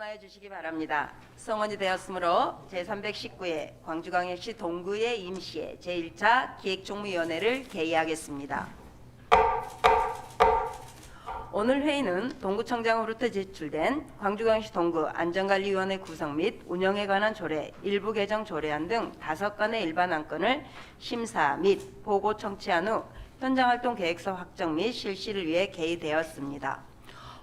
일어나여 주시기 바랍니다. 성원이 되었으므로 제319회 광주광역시 동구의 임시회 제1차 기획총무위원회를 개의하겠습니다. 오늘 회의는 동구청장으로부터 제출된 광주광역시 동구 안전관리위원회 구성 및 운영에 관한 조례, 일부 개정 조례안 등 다섯 건의 일반 안건을 심사 및 보고 청취한 후 현장활동 계획서 확정 및 실시를 위해 개의되었습니다.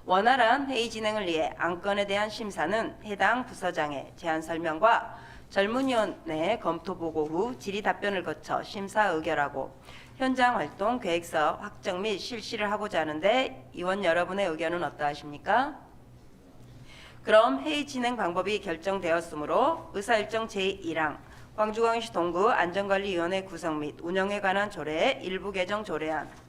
원활한 회의 진행을 위해 안건에 대한 심사는 해당 부서장의 제안 설명과 전문위원회 검토 보고 후 질의 답변을 거쳐 심사 의결하고 현장 활동 계획서 확정 및 실시를 하고자 하는데 의원 여러분의 의견은 어떠하십니까? 그럼 회의 진행 방법이 결정되었으므로 의사일정 제1항 광주광역시 동구 안전관리위원회 구성 및 운영에 관한 조례 일부 개정 조례안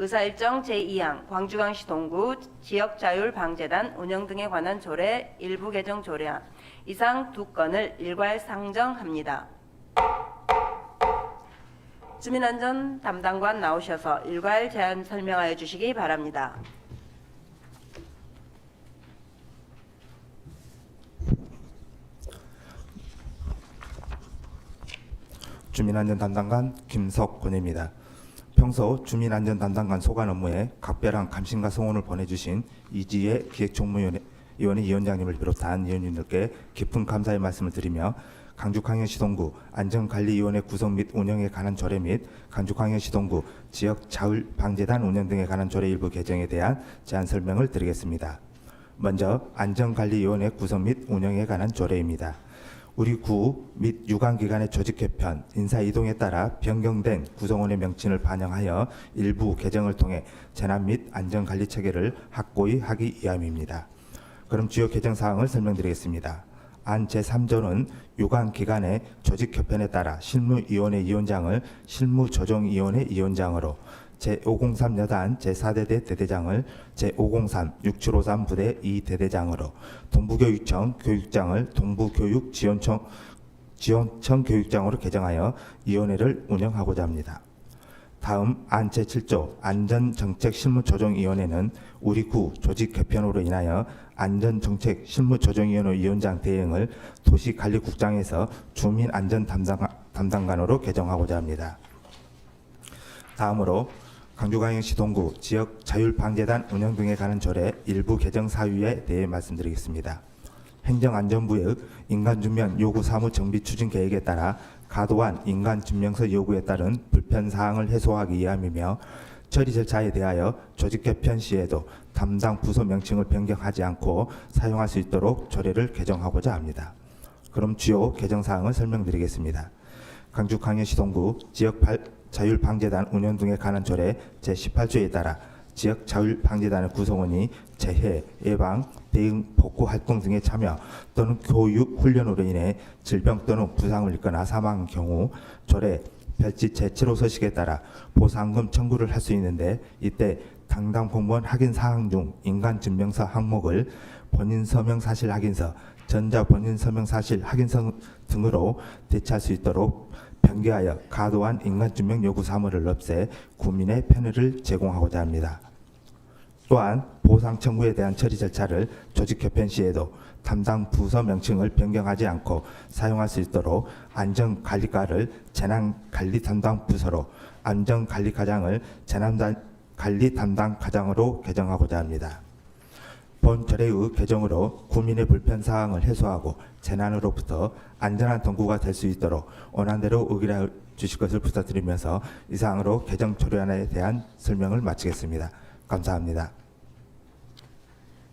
의사일정 제2항 광주광시 동구 지역자율방재단 운영 등에 관한 조례 일부 개정 조례안 이상 두 건을 일괄 상정합니다. 주민안전 담당관 나오셔서 일괄 제안 설명하여 주시기 바랍니다. 주민안전 담당관 김석권입니다. 평소 주민안전 담당관 소관 업무에 각별한 감심과 성원을 보내주신 이지혜 기획총무위원회 위원회 위원장님을 비롯한 위원님들께 깊은 감사의 말씀을 드리며 강주광역시 동구 안전관리위원회 구성 및 운영에 관한 조례 및 강주광역시 동구 지역 자율 방재단 운영 등에 관한 조례 일부 개정에 대한 제안 설명을 드리겠습니다. 먼저 안전관리위원회 구성 및 운영에 관한 조례입니다. 우리 구 및 유관기관의 조직 개편, 인사 이동에 따라 변경된 구성원의 명칭을 반영하여 일부 개정을 통해 재난 및 안전 관리 체계를 확고히 하기 위함입니다. 그럼 주요 개정 사항을 설명드리겠습니다. 안 제3조는 유관기관의 조직 개편에 따라 실무위원회 위원장을 실무조정위원회 위원장으로 제503 여단 제4대대 대대장을 제503 6753 부대 2대대장으로 동부교육청 교육장을 동부교육지원청 지원청 교육장으로 개정하여 위원회를 운영하고자 합니다. 다음 안 제7조 안전정책실무조정위원회는 우리 구 조직 개편으로 인하여 안전정책 실무조정위원회 위원장 대행을 도시관리국장에서 주민안전 담당, 담당관으로 개정하고자 합니다. 다음으로 강주광역시 동구 지역 자율방재단 운영 등에 관한 조례 일부 개정 사유에 대해 말씀드리겠습니다. 행정안전부의 인간증명 요구 사무 정비 추진 계획에 따라 과도한 인간증명서 요구에 따른 불편 사항을 해소하기 위함이며 처리 절차에 대하여 조직 개편 시에도 담당 부서 명칭을 변경하지 않고 사용할 수 있도록 조례를 개정하고자 합니다. 그럼 주요 개정 사항을 설명드리겠습니다. 강주광역시 동구 지역 발- 자율방재단 운영 등에 관한 조례 제18조에 따라 지역 자율방재단의 구성원이 재해, 예방, 대응, 복구 활동 등에 참여 또는 교육, 훈련으로 인해 질병 또는 부상을 입거나 사망한 경우 조례 별지 제7호 서식에 따라 보상금 청구를 할 수 있는데 이때 당당 공무원 확인 사항 중 인간 증명서 항목을 본인 서명 사실 확인서, 전자 본인 서명 사실 확인서 등으로 대체할 수 있도록 변경하여 과도한 인간증명 요구 사무를 없애 국민의 편의를 제공하고자 합니다. 또한 보상 청구에 대한 처리 절차를 조직 개편 시에도 담당 부서 명칭을 변경하지 않고 사용할 수 있도록 안전관리과를 재난관리 담당 부서로 안전관리과장을 재난관리 담당 과장으로 개정하고자 합니다. 본 조례의 개정으로 국민의 불편 사항을 해소하고 재난으로부터 안전한 동구가 될 수 있도록 원안대로 의결해 주실 것을 부탁드리면서 이 사항으로 개정 조례안에 대한 설명을 마치겠습니다. 감사합니다.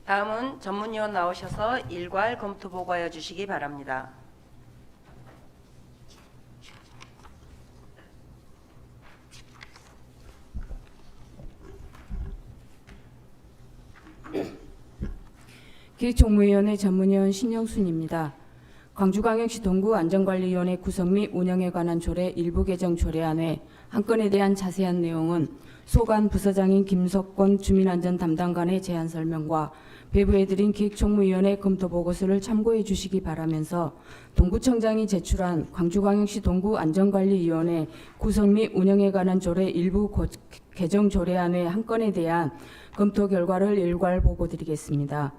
다음은 전문위원 나오셔서 일괄 검토 보고하여 주시기 바랍니다. 기획총무위원회 전문위원 신영순입니다. 광주광역시 동구 안전관리위원회 구성 및 운영에 관한 조례 일부 개정 조례안에 한 건에 대한 자세한 내용은 소관 부서장인 김석권 주민안전 담당관의 제안 설명과 배부해드린 기획총무위원회 검토 보고서를 참고해 주시기 바라면서 동구청장이 제출한 광주광역시 동구 안전관리위원회 구성 및 운영에 관한 조례 일부 고- 개정 조례안의 한 건에 대한 검토 결과를 일괄 보고드리겠습니다.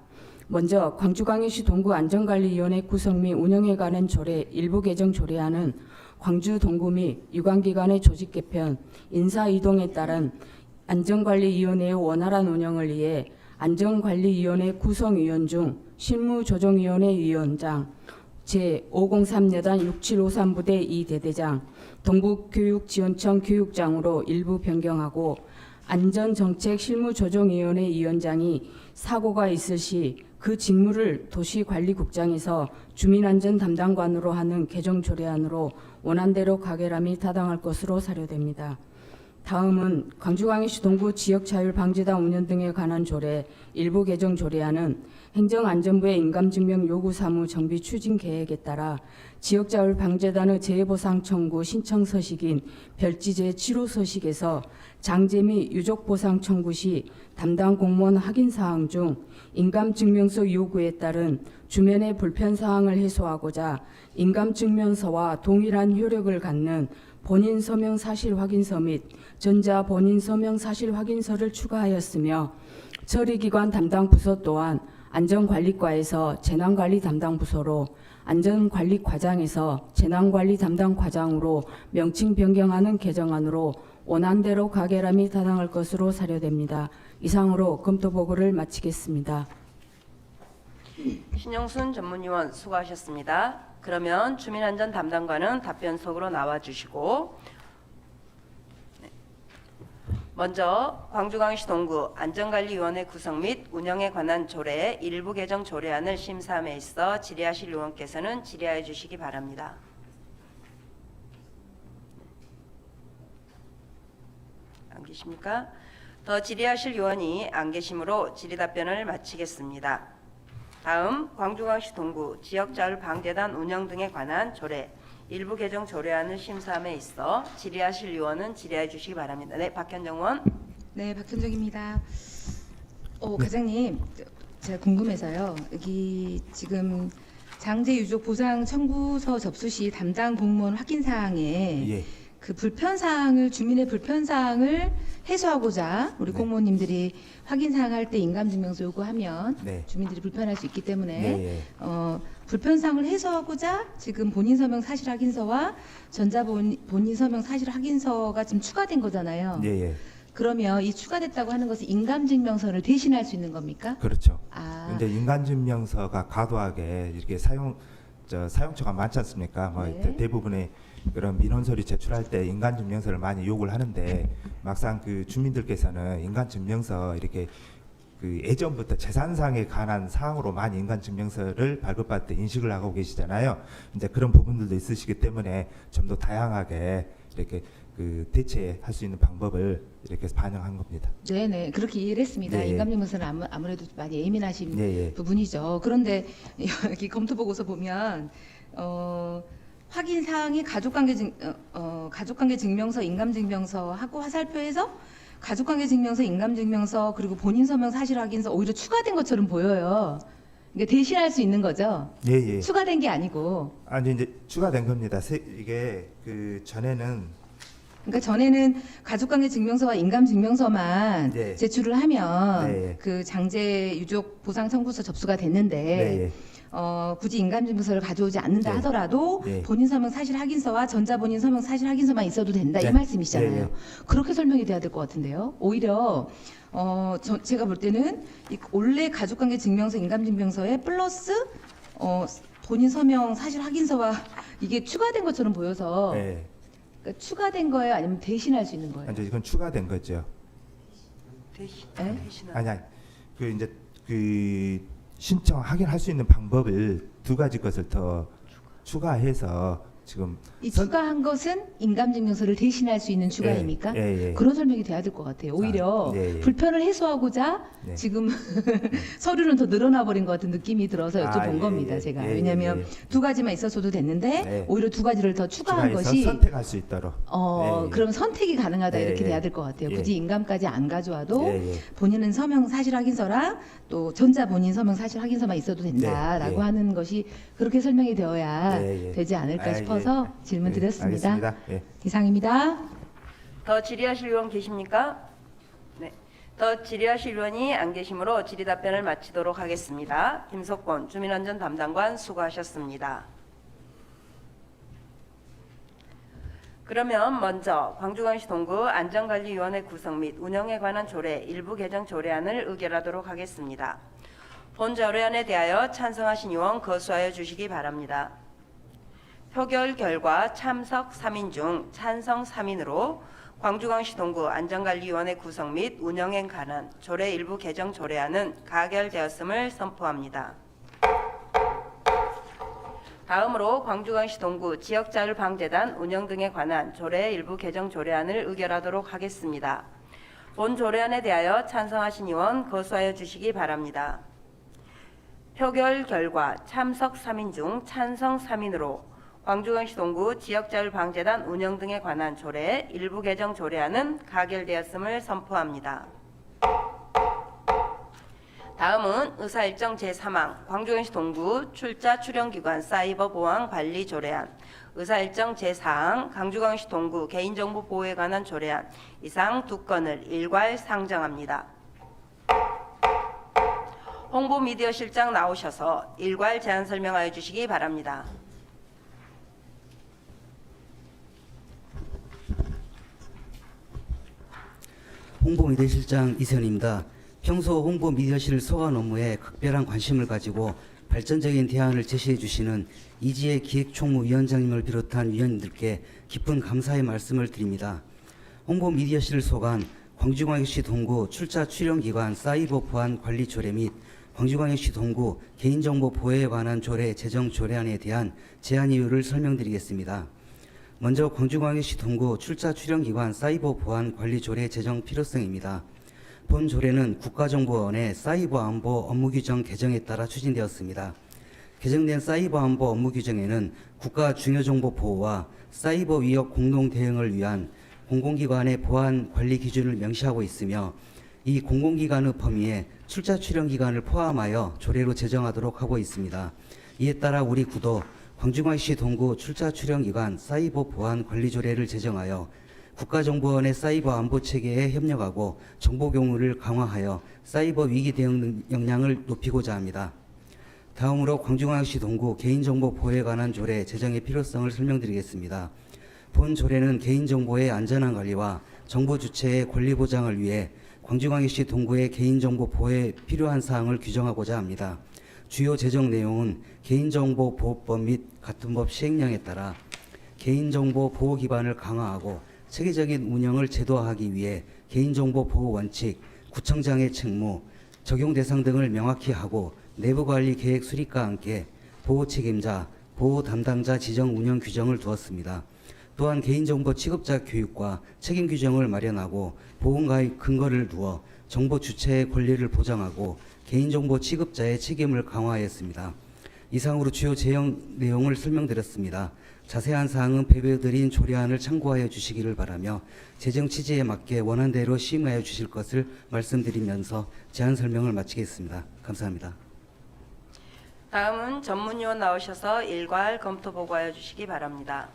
먼저 광주광역시 동구 안전관리위원회 구성 및 운영에 관한 조례 일부 개정 조례안은 광주 동구 및 유관기관의 조직 개편, 인사 이동에 따른 안전관리위원회의 원활한 운영을 위해 안전관리위원회 구성위원 중 실무조정위원회 위원장, 제503여단 6753부대 2대대장, 동북교육지원청 교육장으로 일부 변경하고 안전정책 실무조정위원회 위원장이 사고가 있을 시 그 직무를 도시관리국장에서 주민안전 담당관으로 하는 개정 조례안으로 원안대로 가결함이 타당할 것으로 사료됩니다. 다음은 광주광역시 동구 지역자율방재단 운영 등에 관한 조례 일부 개정 조례안은 행정안전부의 인감증명 요구 사무 정비 추진 계획에 따라 지역자율방재단의 재해보상 청구 신청 서식인 별지제 7호 서식에서 및 유족보상 청구 시 담당 공무원 확인 사항 중 인감증명서 요구에 따른 주변의 불편 사항을 해소하고자 인감증명서와 동일한 효력을 갖는 본인 서명 사실 확인서 및 전자 본인 서명 사실 확인서를 추가하였으며 처리기관 담당 부서 또한 안전관리과에서 재난관리 담당 부서로 안전관리과장에서 재난관리 담당 과장으로 명칭 변경하는 개정안으로 원안대로 가결함이 타당할 것으로 사료됩니다. 이상으로 검토 보고를 마치겠습니다. 신영순 전문위원 수고하셨습니다. 그러면 주민안전 담당관은 답변석으로 나와주시고 네. 먼저 광주광역시 동구 안전관리위원회 구성 및 운영에 관한 조례 일부 개정 조례안을 심사함에 있어 질의하실 의원께서는 질의하여 주시기 바랍니다. 안 계십니까? 더 질의하실 의원이 안 계시므로 질의 답변을 마치겠습니다. 다음 광주광역시 동구 지역자율방재단 운영 등에 관한 조례 일부 개정 조례안을 심사함에 있어 질의하실 의원은 질의해 주시기 바랍니다. 네, 박현정 의원. 네, 박현정입니다. 어, 과장님, 제가 궁금해서요. 여기 지금 장제 유족 보상 청구서 접수 시 담당 공무원 확인 사항에 예. 그 불편 사항을 주민의 불편 사항을 해소하고자 우리 네. 공무원님들이 확인 사항 할 때 인감 증명서 요구하면 네. 주민들이 불편할 수 있기 때문에 네, 예. 어, 불편 사항을 해소하고자 지금 본인 서명 사실 확인서와 전자 본, 본인 서명 사실 확인서가 지금 추가된 거잖아요. 예, 예. 그러면 이 추가됐다고 하는 것은 인감증명서를 대신할 수 있는 겁니까? 그렇죠. 아, 이제 인간증명서가 과도하게 이렇게 사용 저 사용처가 많지 않습니까? 뭐 네. 대- 대부분의 그런 민원 서류 제출할 때 인간 증명서를 많이 요구를 하는데 막상 그 주민들께서는 인간 증명서 이렇게 그 예전부터 재산상에 관한 사항으로 많이 인간 증명서를 발급받을 때 인식을 하고 계시잖아요. 이제 그런 부분들도 있으시기 때문에 좀 더 다양하게 이렇게 그 대체할 수 있는 방법을 이렇게 반영한 겁니다. 네네 그렇게 이해를 했습니다. 네, 예. 인감증명서는 아무, 아무래도 많이 예민하신 예, 예. 부분이죠. 그런데 여기 검토 보고서 보면 어, 확인 사항이 가족관계 증 어, 어, 가족관계 증명서, 인감증명서 하고 화살표에서 가족관계 증명서, 인감증명서 그리고 본인 서명 사실 확인서 오히려 추가된 것처럼 보여요. 이게 대신할 수 있는 거죠. 예, 예. 추가된 게 아니고. 아니 이제 추가된 겁니다. 세- 이게 그 전에는 그러니까 전에는 가족관계 증명서와 인감 증명서만 네. 제출을 하면 네. 그 장제 유족 보상 청구서 접수가 됐는데 네, 예. 어, 굳이 인감 증명서를 가져오지 않는다 네. 하더라도 네. 본인 서명 사실 확인서와 전자 본인 서명 사실 확인서만 있어도 된다 네. 이 말씀이시잖아요. 네, 네. 그렇게 설명이 돼야 될 것 같은데요. 오히려 어, 저, 제가 볼 때는 이 원래 가족관계 증명서 인감 증명서에 플러스 어, 본인 서명 사실 확인서와 이게 추가된 것처럼 보여서 예. 그러니까 추가된 거예요, 아니면 대신할 수 있는 거예요? 이제 이건 추가된 거죠. 대신 에? 대신한. 아니 아니. 그 이제 그 신청 확인할 수 있는 방법을 두 가지 것을 더 추가해서 지금 이 선- 추가한 것은 인감증명서를 대신할 수 있는 추가입니까? 예, 예, 예. 그런 설명이 돼야 될 것 같아요. 오히려 아, 예, 예. 불편을 해소하고자 네. 지금 서류는 더 늘어나 버린 것 같은 느낌이 들어서 여쭤본 아, 예, 겁니다. 예, 제가 예, 예, 왜냐하면 예. 두 가지만 있었어도 됐는데 네. 오히려 두 가지를 더 추가한 추가해서 것이 선택할 수 있도록. 어 예, 예. 그럼 선택이 가능하다 예, 이렇게 예. 돼야 될 것 같아요. 예. 굳이 인감까지 안 가져와도 예, 예. 본인은 서명 사실 확인서랑 또 전자 본인 서명 사실 확인서만 있어도 된다라고 네, 예. 하는 것이 그렇게 설명이 되어야 예, 예. 되지 않을까 아, 싶어서 예. 질문 예, 드렸습니다. 알겠습니다. 예. 이상입니다. 더 질의하실 의원 계십니까? 네. 더 질의하실 의원이 안 계시므로 질의 답변을 마치도록 하겠습니다. 김석권 주민안전 담당관 수고하셨습니다. 그러면 먼저 광주광시 동구 안전관리위원회 구성 및 운영에 관한 조례 일부 개정 조례안을 의결하도록 하겠습니다. 본 조례안에 대하여 찬성하신 의원 거수하여 주시기 바랍니다. 표결 결과 참석 3인 중 찬성 3인으로 광주광시 동구 안전관리위원회 구성 및 운영에 관한 조례 일부 개정 조례안은 가결되었음을 선포합니다. 다음으로 광주광시 동구 지역자율방재단 운영 등에 관한 조례 일부 개정 조례안을 의결하도록 하겠습니다. 본 조례안에 대하여 찬성하신 의원 거수하여 주시기 바랍니다. 표결 결과 참석 3인 중 찬성 3인으로 광주광시 동구 지역자율방재단 운영 등에 관한 조례 일부 개정 조례안은 가결되었음을 선포합니다. 다음은 의사일정 제3항 광주광시 동구 출자 출영기관 사이버 보안 관리 조례안 의사일정 제4항 광주광시 동구 개인정보 보호에 관한 조례안 이상 두 건을 일괄 상정합니다. 홍보 미디어 실장 나오셔서 일괄 제안 설명하여 주시기 바랍니다. 홍보 미디어실장 이세현입니다. 평소 홍보 미디어실 소관 업무에 각별한 관심을 가지고 발전적인 대안을 제시해 주시는 이지혜 기획총무위원장님을 비롯한 위원님들께 깊은 감사의 말씀을 드립니다. 홍보 미디어실 소관 광주광역시 동구 출자 출연기관 사이버 보안 관리 조례 및 광주광역시 동구 개인정보 보호에 관한 조례 제정 조례안에 대한 제안 이유를 설명드리겠습니다. 먼저 광주광역시 동구 출자 출연기관 사이버 보안 관리 조례 제정 필요성입니다. 본 조례는 국가정보원의 사이버 안보 업무 규정 개정에 따라 추진되었습니다. 개정된 사이버 안보 업무 규정에는 국가 중요정보 보호와 사이버 위협 공동 대응을 위한 공공기관의 보안 관리 기준을 명시하고 있으며 이 공공기관의 범위에 출자 출연 기관을 포함하여 조례로 제정하도록 하고 있습니다. 이에 따라 우리 구도 광주광시 동구 출자 출연기관 사이버 보안 관리 조례를 제정하여 국가정보원의 사이버 안보 체계에 협력하고 정보 공유를 강화하여 사이버 위기 대응 능- 역량을 높이고자 합니다. 다음으로 광주광역시 동구 개인정보 보호에 관한 조례 제정의 필요성을 설명드리겠습니다. 본 조례는 개인정보의 안전한 관리와 정보 주체의 권리 보장을 위해 광주광역시 동구의 개인정보 보호에 필요한 사항을 규정하고자 합니다. 주요 제정 내용은 개인정보보호법 및 같은 법 시행령에 따라 개인정보 보호 기반을 강화하고 체계적인 운영을 제도화하기 위해 개인정보 보호 원칙, 구청장의 책무, 적용 대상 등을 명확히 하고 내부 관리 계획 수립과 함께 보호 책임자, 보호 담당자 지정 운영 규정을 두었습니다. 또한 개인정보 취급자 교육과 책임 규정을 마련하고 보호가의 근거를 두어 정보 주체의 권리를 보장하고 개인정보 취급자의 책임을 강화하였습니다. 이상으로 주요 제형 내용을 설명드렸습니다. 자세한 사항은 배배드린 조례안을 참고하여 주시기를 바라며 재정 취지에 맞게 원안대로 시행하여 주실 것을 말씀드리면서 제안 설명을 마치겠습니다. 감사합니다. 다음은 전문위원 나오셔서 일괄 검토 보고하여 주시기 바랍니다.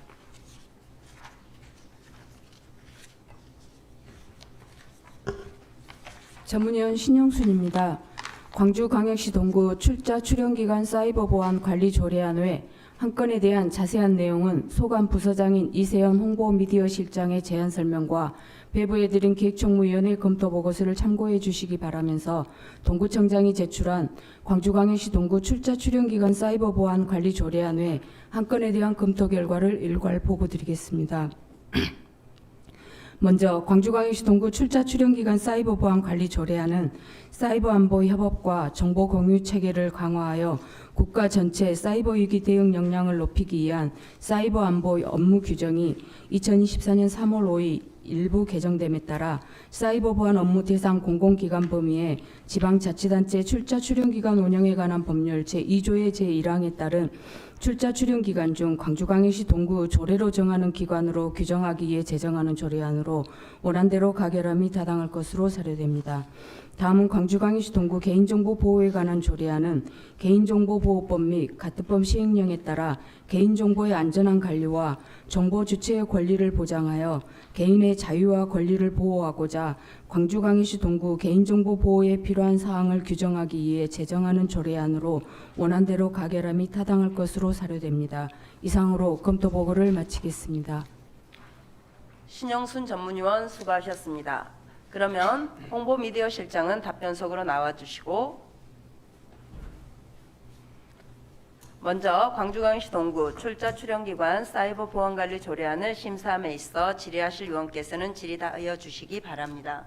전문위원 신영순입니다. 광주광역시 동구 출자 출연기관 사이버 보안 관리 조례안 외 한 건에 대한 자세한 내용은 소관 부서장인 이세연 홍보 미디어 실장의 제안 설명과 배부해드린 기획총무위원회 검토 보고서를 참고해 주시기 바라면서 동구청장이 제출한 광주광역시 동구 출자 출연기관 사이버 보안 관리 조례안 외 한 건에 대한 검토 결과를 일괄 보고드리겠습니다. 먼저 광주광역시 동구 출자 출연기관 사이버 보안 관리 조례안은 사이버 안보 협업과 정보 공유 체계를 강화하여 국가 전체 사이버 위기 대응 역량을 높이기 위한 사이버 안보 업무 규정이 2024년 3월 5일 일부 개정됨에 따라 사이버 보안 업무 대상 공공기관 범위에 지방자치단체 출자 출연기관 운영에 관한 법률 제2조의 제1항에 따른 출자 출연 기간 중 광주광역시 동구 조례로 정하는 기관으로 규정하기 위해 제정하는 조례안으로 원안대로 가결함이 타당할 것으로 사료됩니다. 다음은 광주광역시 동구 개인정보 보호에 관한 조례안은 개인정보보호법 및 가트법 시행령에 따라 개인정보의 안전한 관리와 정보 주체의 권리를 보장하여 개인의 자유와 권리를 보호하고자 광주광역시 동구 개인정보 보호에 필요한 사항을 규정하기 위해 제정하는 조례안으로 원안대로 가결함이 타당할 것으로 사료됩니다. 이상으로 검토 보고를 마치겠습니다. 신영순 전문위원 수고하셨습니다. 그러면 홍보 미디어 실장은 답변석으로 나와주시고 먼저 광주광역시 동구 출자 출연기관 사이버 보안관리 조례안을 심사함에 있어 질의하실 의원께서는 질의하여 주시기 바랍니다.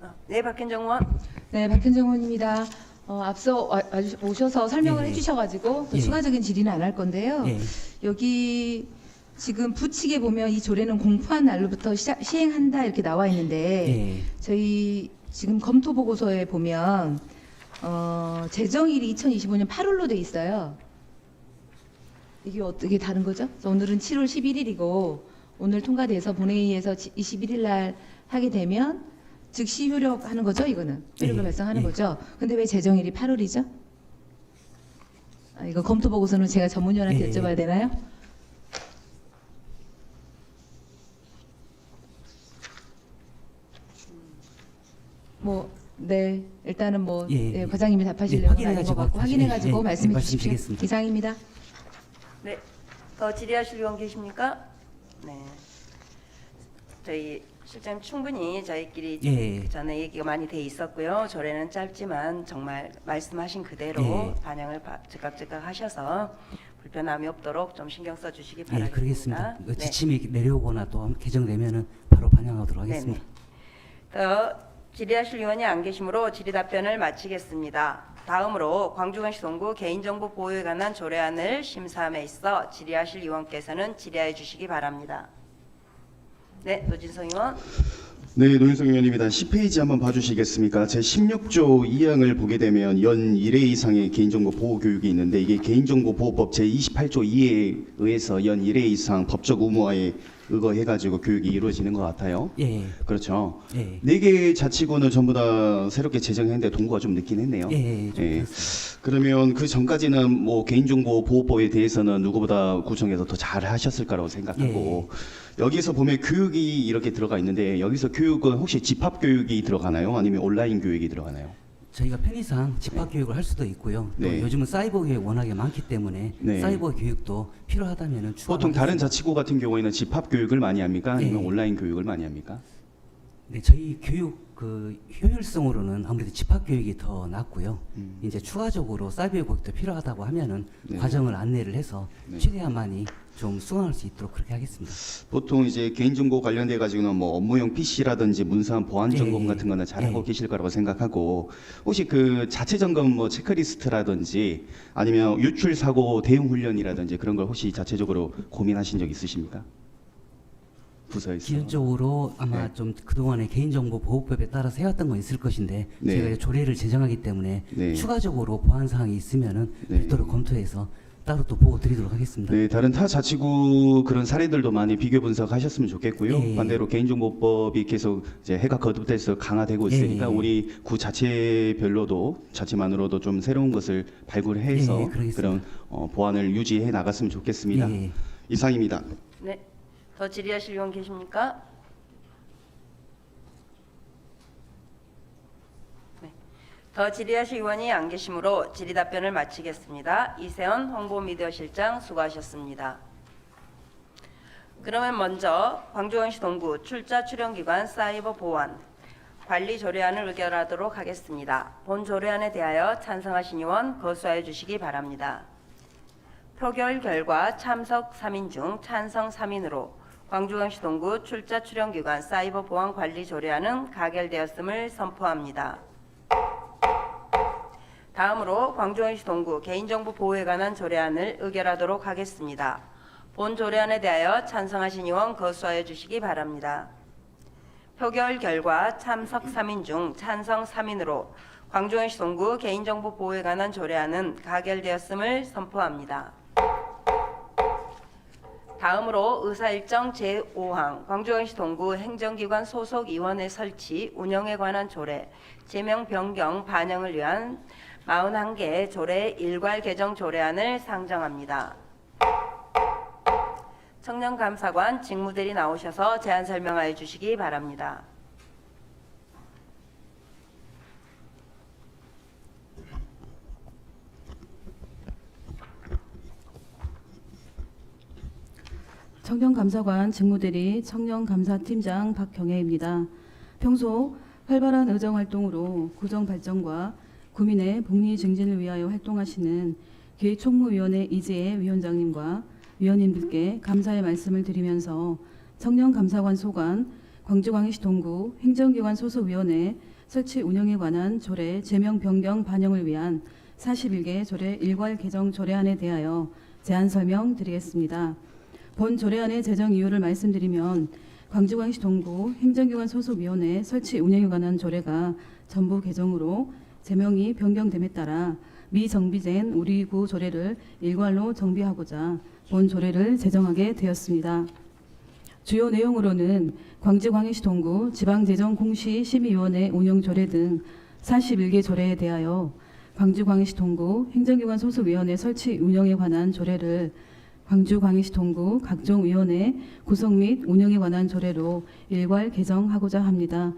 어, 네, 박현정 의원. 네, 박현정 의원입니다. 어, 앞서 와, 오셔서 설명을 예, 예. 해주셔가지고 또 예. 추가적인 질의는 안 할 건데요. 예. 여기 지금 부칙에 보면 이 조례는 공포한 날로부터 시작, 시행한다 이렇게 나와 있는데 예. 저희 지금 검토 보고서에 보면 어, 제정일이 2025년 8월로 돼 있어요. 이게 어떻게 다른 거죠? 오늘은 7월 11일이고 오늘 통과돼서 본회의에서 21일 날 하게 되면 즉시 효력하는 거죠, 이거는 효력을 예, 발생하는 예. 거죠. 근데 왜 제정일이 8월이죠? 아, 이거 검토 보고서는 제가 전문위원한테 예, 예. 여쭤봐야 되나요? 뭐, 네, 일단은 뭐, 예, 예, 예. 과장님이 예, 답하시려고 하는 것 확인해가지고 같고, 다시, 확인해가지고 예, 말씀해 예, 주십시오. 말씀드리겠습니다. 이상입니다. 네, 더 질의하실 의원 계십니까? 네. 저희 실장 충분히 저희끼리 예. 전에 얘기가 많이 돼 있었고요. 조례는 짧지만 정말 말씀하신 그대로 예. 반영을 바- 즉각즉각 하셔서 불편함이 없도록 좀 신경 써 주시기 예, 바라겠습니다. 그러겠습니다. 그 네. 지침이 내려오거나 또 개정되면은 바로 반영하도록 하겠습니다. 더 질의하실 의원이 안 계시므로 질의 답변을 마치겠습니다. 다음으로 광주광시 동구 개인정보 보호에 관한 조례안을 심사함에 있어 질의하실 의원께서는 질의해 주시기 바랍니다. 네, 노진성 의원. 네, 노윤성 의원입니다. 10페이지 한번 봐주시겠습니까? 제 16조 2항을 보게 되면 연 1회 이상의 개인정보 보호 교육이 있는데 이게 개인정보보호법 제 28조 2에 의해서 연 1회 이상 법적 의무화에 의거해가지고 교육이 이루어지는 것 같아요. 예. 그렇죠. 예. 네 개 자치구는 전부 다 새롭게 제정했는데 동구가 좀 늦긴 했네요. 예, 예, 좀 예. 그렇습니다. 그러면 그 전까지는 뭐 개인정보 보호법에 대해서는 누구보다 구청에서 더 잘 하셨을 거라고 생각하고 여기서 보면 교육이 이렇게 들어가 있는데 여기서 교육은 혹시 집합 교육이 들어가나요? 아니면 온라인 교육이 들어가나요? 저희가 편의상 집합 교육을 할 수도 있고요. 또 네. 요즘은 사이버 교육 워낙에 많기 때문에 네. 사이버 교육도 필요하다면은 추가. 보통 다른 자치구 같은 경우에는 집합 교육을 많이 합니까? 아니면 예. 온라인 교육을 많이 합니까? 네, 저희 교육 그 효율성으로는 아무래도 집합 교육이 더 낫고요. 음. 이제 추가적으로 사이버 교육도 필요하다고 하면은 네. 과정을 안내를 해서 네. 최대한 많이 좀 수강할 수 있도록 그렇게 하겠습니다. 보통 이제 개인정보 관련돼 가지고는 뭐 업무용 PC라든지 문서한 보안 예, 점검 예. 같은 거는 잘하고 예. 계실 거라고 생각하고 혹시 그 자체 점검 뭐 체크리스트라든지 아니면 유출 사고 대응 훈련이라든지 그런 걸 혹시 자체적으로 고민하신 적 있으십니까? 부서에서. 기본적으로 아마 네. 좀 그동안의 개인정보 보호법에 따라서 해왔던 건 있을 것인데 네. 이제 조례를 제정하기 때문에 네. 추가적으로 보완 사항이 있으면은 네. 별도로 검토해서 따로 또 보고 드리도록 하겠습니다. 네, 다른 타 자치구 그런 사례들도 많이 비교 분석하셨으면 좋겠고요. 예, 예. 반대로 개인정보법이 계속 이제 해가 거듭돼서 강화되고 예, 있으니까 예. 우리 구 자체별로도 자체만으로도 좀 새로운 것을 발굴해서 예, 예. 그런 어, 보완을 유지해 나갔으면 좋겠습니다. 예, 예. 이상입니다. 네, 더 질의하실 의원 계십니까? 더 질의하실 의원이 안 계시므로 질의 답변을 마치겠습니다. 이세현 홍보미디어 실장 수고하셨습니다. 그러면 먼저 광주광시 동구 출자 출연기관 사이버 보안 관리 조례안을 의결하도록 하겠습니다. 본 조례안에 대하여 찬성하신 의원 거수하여 주시기 바랍니다. 표결 결과 참석 3인 중 찬성 3인으로 광주광시 동구 출자 출연기관 사이버 보안 관리 조례안은 가결되었음을 선포합니다. 다음으로 광주광시 동구 개인정보 보호에 관한 조례안을 의결하도록 하겠습니다. 본 조례안에 대하여 찬성하신 의원 거수하여 주시기 바랍니다. 표결 결과 참석 3인 중 찬성 3인으로 광주광시 동구 개인정보 보호에 관한 조례안은 가결되었음을 선포합니다. 다음으로 의사일정 제5항 광주광시 동구 행정기관 소속 위원회 설치 운영에 관한 조례 제명 변경 반영을 위한 41개 조례 일괄 개정 조례안을 상정합니다. 청년감사관 직무대리 나오셔서 제안 설명하여 주시기 바랍니다. 청년감사관 직무대리 청년감사팀장 박경혜입니다. 평소 활발한 의정활동으로 구정발전과 구민의 복리 증진을 위하여 활동하시는 기획총무위원회 이재혜 위원장님과 위원님들께 감사의 말씀을 드리면서 청년감사관 소관 광주광역시 동구 행정기관 소속위원회 설치 운영에 관한 조례 제명 변경 반영을 위한 41개 조례 일괄 개정 조례안에 대하여 제안 설명 드리겠습니다. 본 조례안의 제정 이유를 말씀드리면 광주광시 동구 행정기관 소속위원회 설치 운영에 관한 조례가 전부 개정으로 제명이 변경됨에 따라 미정비된 우리 구 조례를 일괄로 정비하고자 본 조례를 제정하게 되었습니다. 주요 내용으로는 광주광역시 동구 지방재정공시 심의위원회 운영조례 등 41개 조례에 대하여 광주광역시 동구 행정기관 소속위원회 설치 운영에 관한 조례를 광주광역시 동구 각종 위원회 구성 및 운영에 관한 조례로 일괄 개정하고자 합니다.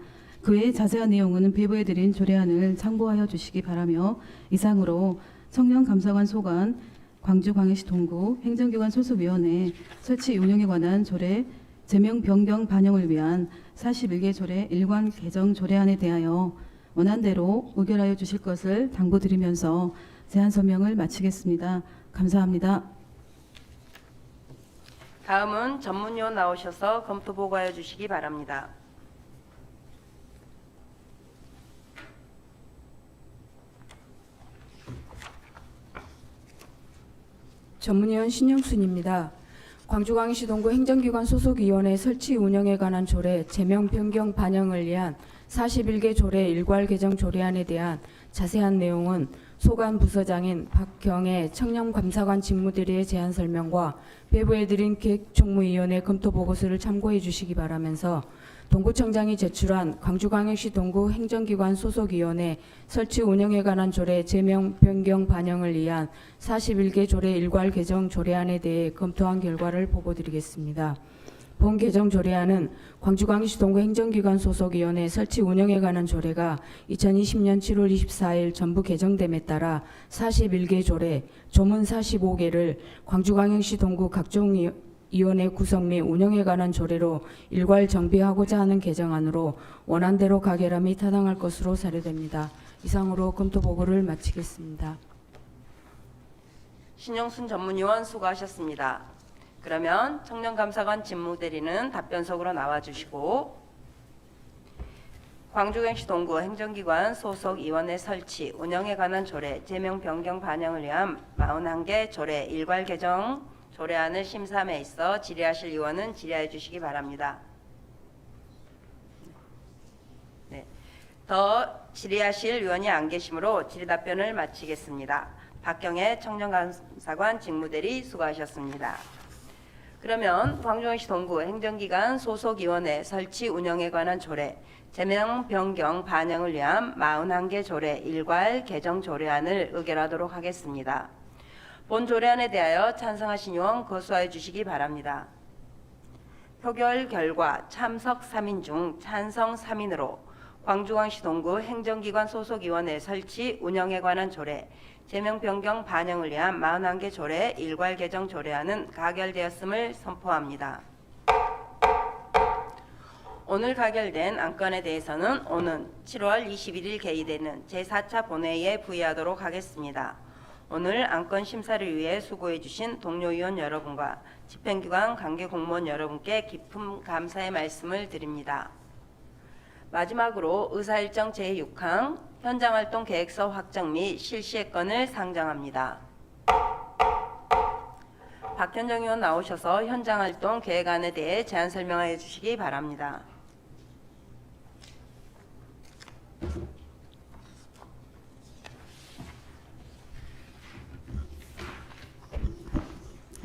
그 외 자세한 내용은 배부해드린 조례안을 참고하여 주시기 바라며 이상으로 청년감사관 소관 광주광역시 동구 행정기관 소속위원회 설치 운영에 관한 조례 제명 변경 반영을 위한 41개 조례 일관 개정 조례안에 대하여 원안대로 의결하여 주실 것을 당부드리면서 제안 설명을 마치겠습니다. 감사합니다. 다음은 전문위원 나오셔서 검토 보고하여 주시기 바랍니다. 전문위원 신영순입니다. 광주광역시 동구 행정기관 소속위원회 설치 운영에 관한 조례 제명 변경 반영을 위한 41개 조례 일괄 개정 조례안에 대한 자세한 내용은 소관 부서장인 박경애 청년감사관 직무대리의 제안 설명과 배부해드린 기획총무위원회 검토 보고서를 참고해 주시기 바라면서 동구청장이 제출한 광주광역시 동구 행정기관 소속위원회 설치 운영에 관한 조례 제명 변경 반영을 위한 41개 조례 일괄 개정 조례안에 대해 검토한 결과를 보고드리겠습니다. 본 개정 조례안은 광주광역시 동구 행정기관 소속위원회 설치 운영에 관한 조례가 2020년 7월 24일 전부 개정됨에 따라 41개 조례, 조문 45개를 광주광역시 동구 각종 위- 위원회 구성 및 운영에 관한 조례로 일괄 정비하고자 하는 개정안으로 원안대로 가결함이 타당할 것으로 사례됩니다. 이상으로 검토 보고를 마치겠습니다. 신영순 전문위원 수고하셨습니다. 그러면 청년감사관 직무대리는 답변석으로 나와주시고 광주광시 동구 행정기관 소속 위원회 설치 운영에 관한 조례 제명 변경 반영을 위한 41개 조례 일괄 개정 조례안을 심사함에 있어 질의하실 의원은 질의해 주시기 바랍니다. 네. 더 질의하실 의원이 안 계시므로 질의 답변을 마치겠습니다. 박경애 청년감사관 직무대리 수고하셨습니다. 그러면 광주시 동구 행정기관 소속위원회 설치 운영에 관한 조례 제명 변경 반영을 위한 41개 조례 일괄 개정 조례안을 의결하도록 하겠습니다. 본 조례안에 대하여 찬성하신 의원 거수하여 주시기 바랍니다. 표결 결과 참석 3인 중 찬성 3인으로 광주광시 동구 행정기관 소속 위원회 설치 운영에 관한 조례 제명 변경 반영을 위한 41개 조례 일괄 개정 조례안은 가결되었음을 선포합니다. 오늘 가결된 안건에 대해서는 오는 7월 21일 개의되는 제4차 본회의에 부의하도록 하겠습니다. 오늘 안건 심사를 위해 수고해 주신 동료 의원 여러분과 집행기관 관계 공무원 여러분께 깊은 감사의 말씀을 드립니다. 마지막으로 의사일정 제6항 현장활동 계획서 확정 및 실시의 건을 상정합니다. 박현정 의원 나오셔서 현장활동 계획안에 대해 제안 설명해 주시기 바랍니다.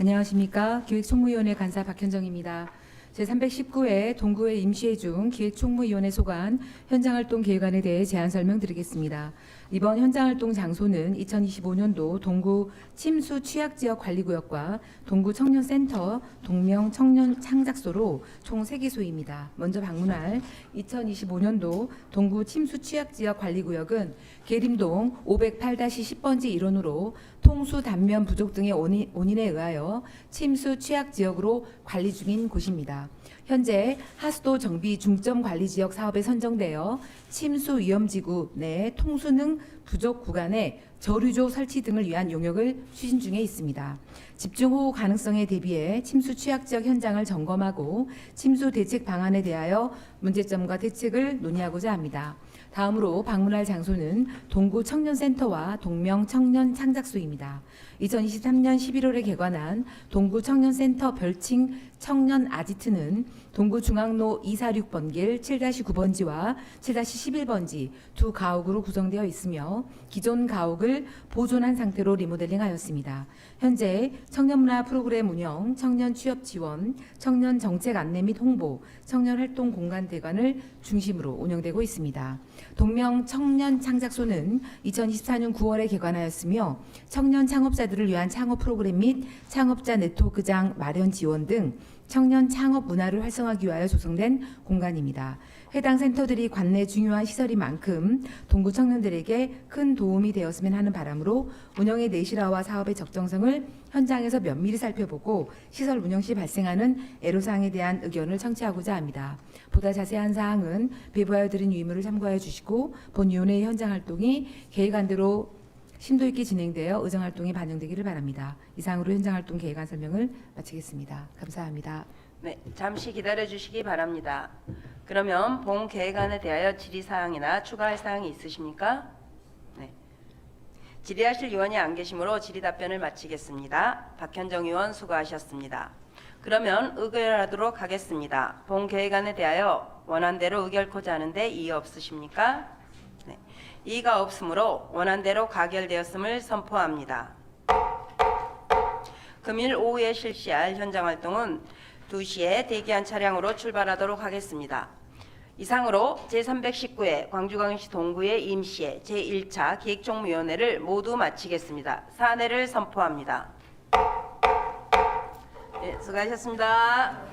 안녕하십니까. 기획총무위원회 간사 박현정입니다. 제319회 동구회 임시회 중 기획총무위원회 소관 현장활동 계획안에 대해 제안 설명드리겠습니다. 이번 현장 활동 장소는 2025년도 동구 침수 취약지역 관리구역과 동구 청년센터 동명 청년 창작소로 총 3개소입니다. 먼저 방문할 2025년도 동구 침수 취약지역 관리구역은 계림동 508-10번지 일원으로 통수 단면 부족 등의 원인, 원인에 의하여 침수 취약 지역으로 관리 중인 곳입니다. 현재 하수도 정비 중점 관리 지역 사업에 선정되어 침수 위험 지구 내 통수능 부족 구간에 저류조 설치 등을 위한 용역을 추진 중에 있습니다. 집중 호우 가능성에 대비해 침수 취약 지역 현장을 점검하고 침수 대책 방안에 대하여 문제점과 대책을 논의하고자 합니다. 다음으로 방문할 장소는 동구 청년센터와 동명 청년 창작소입니다. 2023년 11월에 개관한 동구 청년센터 별칭 청년 아지트는 동구 중앙로 246번 길 7-9번지와 7-11번지 두 가옥으로 구성되어 있으며 기존 가옥을 보존한 상태로 리모델링하였습니다. 현재 청년문화 프로그램 운영, 청년 취업 지원, 청년 정책 안내 및 홍보, 청년 활동 공간 대관을 중심으로 운영되고 있습니다. 동명 청년 창작소는 2024년 9월에 개관하였으며 청년 창업자들을 위한 창업 프로그램 및 창업자 네트워크장 마련 지원 등 청년 창업 문화를 활성화하기 위하여 조성된 공간입니다. 해당 센터들이 관내 중요한 시설인 만큼 동구 청년들에게 큰 도움이 되었으면 하는 바람으로 운영의 내실화와 사업의 적정성을 현장에서 면밀히 살펴보고 시설 운영 시 발생하는 애로사항에 대한 의견을 청취하고자 합니다. 보다 자세한 사항은 배부하여 드린 유의물을 참고하여 주시고 본 위원회의 현장 활동이 계획안대로 심도 있게 진행되어 의정 활동이 반영되기를 바랍니다. 이상으로 현장 활동 계획안 설명을 마치겠습니다. 감사합니다. 네, 잠시 기다려 주시기 바랍니다. 그러면 본 계획안에 대하여 질의 사항이나 추가할 사항이 있으십니까? 네. 질의하실 의원이 안 계시므로 질의 답변을 마치겠습니다. 박현정 의원 수고하셨습니다. 그러면 의결하도록 하겠습니다. 본 계획안에 대하여 원안대로 의결코자 하는데 이의 없으십니까? 네. 이의가 없으므로 원안대로 가결되었음을 선포합니다. 금일 오후에 실시할 현장 활동은 2시에 대기한 차량으로 출발하도록 하겠습니다. 이상으로 제319회 광주광역시 동구의 임시회 제1차 기획총무위원회를 모두 마치겠습니다. 사내를 선포합니다. 네, 수고하셨습니다.